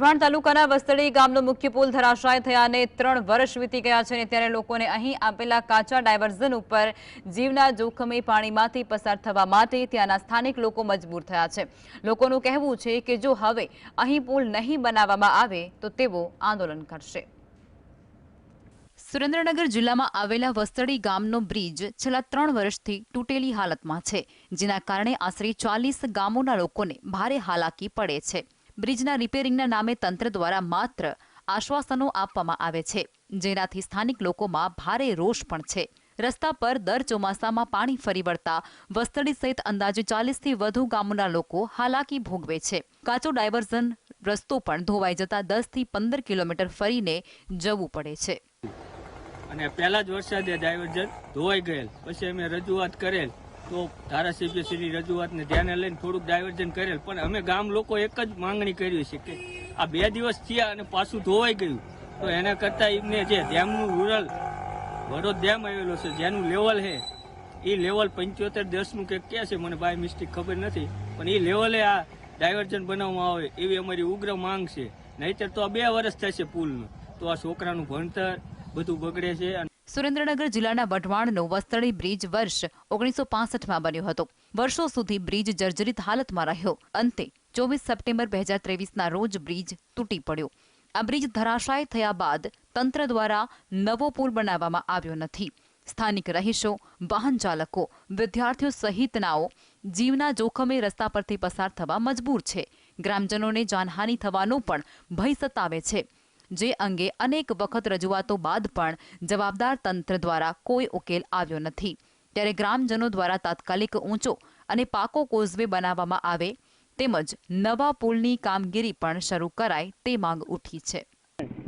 વઢવાણ તાલુકાના વસ્તડી ગામનો મુખ્ય પુલ ધરાશાય થયાને ત્રણ વર્ષ વીતી ગયા છે અને ત્યારે લોકોને અહીં આપેલા કાચા ડાયવર્ઝન ઉપર જીવના જોખમે પાણીમાંથી પસાર થવા માટે ત્યાંના સ્થાનિક લોકો મજબૂર થયા છે. લોકોનું કહેવું છે કે જો હવે અહીં પુલ નહીં બનાવવામાં આવે તો તેઓ આંદોલન કરશે. સુરેન્દ્રનગર જિલ્લામાં આવેલા વસ્તડી ગામનો બ્રિજ છેલ્લા ત્રણ વર્ષથી તૂટેલી હાલતમાં છે, જેના કારણે આશરે ચાલીસ ગામોના લોકોને ભારે હાલાકી પડે છે. બ્રિજના રિપેરિંગના નામે તંત્ર દ્વારા માત્ર આશ્વાસનો આપવામાં આવે છે. જેનાથી સ્થાનિક લોકોમાં ભારે રોષ પણ છે. રસ્તા પર દર ચોમાસામાં પાણી ફરી વળતા વસ્તડી સહિત અંદાજે ચાલીસથી વધુ ગામોના લોકો હાલાકી ભોગવે છે. કાચો ડાયવર્ઝન રસ્તો પણ ધોવાઈ જતા દસથી પંદર કિલોમીટર ફરીને જવું પડે છે. અને પહેલા જ વરસાદે ડાયવર્ઝન ધોવાઈ ગયેલ. પછી અમે રજૂઆત કરેલ તો ધારાસભ્ય શ્રી રજૂઆતને ધ્યાને લઈને થોડુંક ડાયવર્જન કરેલ, પણ અમે ગામ લોકો એક જ માંગણી કરી છે કે આ બે દિવસ થયા અને પાછું ધોવાઈ ગયું. તો એના કરતાં એમને જે ડેમનું રૂરલ વડોદ ડેમ આવેલો છે, જેનું લેવલ છે એ લેવલ પંચોતેર દસનું કે કહે છે મને બાય મિસ્ટેક ખબર નથી, પણ એ લેવલે આ ડાયવર્જન બનાવવામાં આવે એવી અમારી ઉગ્ર માંગ છે. નહીતર તો આ બે વર્ષ થશે પુલનું. તો આ છોકરાનું ભણતર બધું બગડે છે સુરેન્દ્રનગર જિલ્લાના વઢવાણનો વસ્તળી બ્રિજ વર્ષ ઓગણીસો પાસઠમાં બન્યો હતો. વર્ષો સુધી બ્રિજ જર્જરિત હાલતમાં રહ્યો. અંતે ચોવીસ સપ્ટેમ્બર બે હજાર ત્રેવીસના રોજ બ્રિજ તૂટી પડ્યો. આ બ્રિજ ધરાશાય થયા બાદ તંત્ર દ્વારા નવો પુલ બનાવવામાં આવ્યો નથી. સ્થાનિક રહીશો, વાહન ચાલકો, વિદ્યાર્થીઓ સહિતનાઓ જીવના જોખમે રસ્તા પરથી પસાર થવા મજબૂર છે. ગ્રામજનોને જાનહાનિ થવાનો પણ ભય સતાવે છે. જે અંગે અનેક વખત રજૂઆતો બાદ પણ જવાબદાર તંત્ર દ્વારા કોઈ ઉકેલ આવ્યો નથી. ત્યારે ગ્રામજનો દ્વારા તાત્કાલિક ઊંચો અને પાકો કોઝવે બનાવવામાં આવે તેમજ નવા પુલની કામગીરી પણ શરૂ કરાય તે માંગ ઉઠી છે.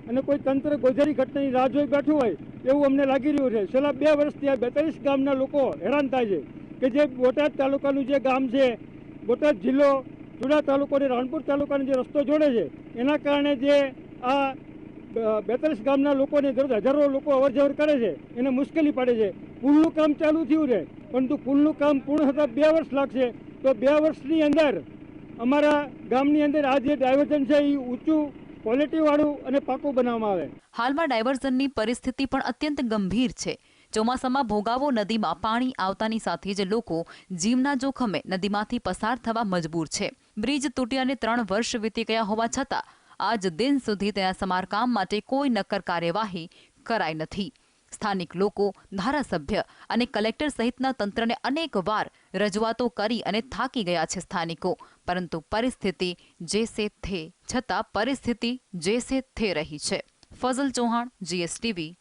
અને કોઈ તંત્ર ગોઝરી ઘટનાની રાહ જોઈ બેઠું હોય એવું અમને લાગી રહ્યું છે. છેલ્લા બે વર્ષથી આ બેતાલીસ ગામના લોકો હેરાન થાય છે કે જે બોટાદ તાલુકાનું જે ગામ છે, બોટાદ જિલ્લો જુડા તાલુકો અને રાણપુર તાલુકાનો જે રસ્તો જોડે છે, એના કારણે જે આ બેતાલીસ ગામના લોકોને દરરોજ હજારો લોકો અવર જવર કરે છે. એને મુશ્કેલી પડે છે. પુલનું કામ ચાલુ થયું છે. પરંતુ પુલનું કામ પૂર્ણ થતાં બે વર્ષ લાગશે. તો બે વર્ષની અંદર અમારા ગામની અંદર આ જે ડાયવર્ઝન છે એ ઊંચું ક્વોલિટીવાળું અને પાકું બનાવવામાં આવે. હાલમાં ડાયવર્ઝનની પરિસ્થિતિ પણ અત્યંત ગંભીર છે. ચોમાસામાં ભોગાવો નદીમાં પાણી આવતાની સાથે જ લોકો જીવના જોખમે નદીમાંથી પસાર થવા મજબૂર છે. બ્રિજ તૂટ્યાને ત્રણ વર્ષ વીતી ગયા હોવા છતાં આજ દિન સુધી તેના સમારકામ માટે કોઈ નક્કર કાર્યવાહી કરાઈ નથી. સ્થાનિક લોકો, ધારાસભ્ય અને કલેક્ટર સહિતના તંત્રને અનેક વાર રજૂઆતો કરી અને થાકી ગયા છે સ્થાનિકો. પરંતુ પરિસ્થિતિ જેસે થે છતાં પરિસ્થિતિ જેસે થે રહી છે. ફઝલ ચૌહાણ, જીએસટીવી